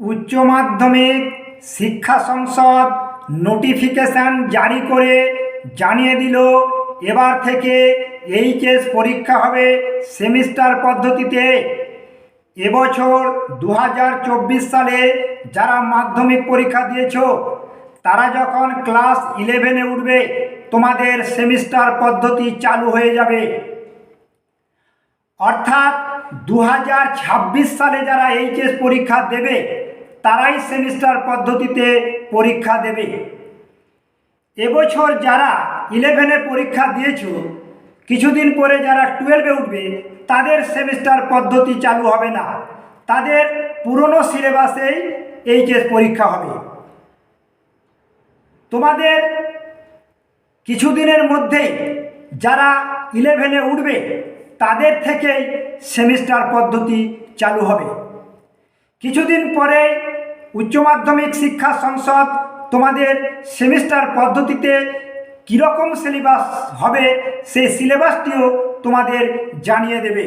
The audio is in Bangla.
উচ্চ মাধ্যমিক শিক্ষা সংসদ নোটিফিকেশন জারি করে জানিয়ে দিল, এবার থেকে এইচএস পরীক্ষা হবে সেমিস্টার পদ্ধতিতে। এবছর দু হাজার চব্বিশ সালে যারা মাধ্যমিক পরীক্ষা দিয়েছ, তারা যখন ক্লাস ইলেভেনে উঠবে, তোমাদের সেমিস্টার পদ্ধতি চালু হয়ে যাবে। অর্থাৎ দু হাজার ছাব্বিশ সালে যারা এইচএস পরীক্ষা দেবে, তারাই সেমিস্টার পদ্ধতিতে পরীক্ষা দেবে। এবছর যারা ইলেভেনে পরীক্ষা দিয়েছ, কিছুদিন পরে যারা টুয়েলভে উঠবে, তাদের সেমিস্টার পদ্ধতি চালু হবে না। তাদের পুরনো সিলেবাসেই এইচএস পরীক্ষা হবে। তোমাদের কিছুদিনের মধ্যেই যারা ইলেভেনে উঠবে তাদের থেকেই সেমিস্টার পদ্ধতি চালু হবে। কিছুদিন পরে উচ্চ মাধ্যমিক শিক্ষা সংসদ তোমাদের সেমিস্টার পদ্ধতিতে কীরকম সিলেবাস হবে, সেই সিলেবাসটিও তোমাদের জানিয়ে দেবে।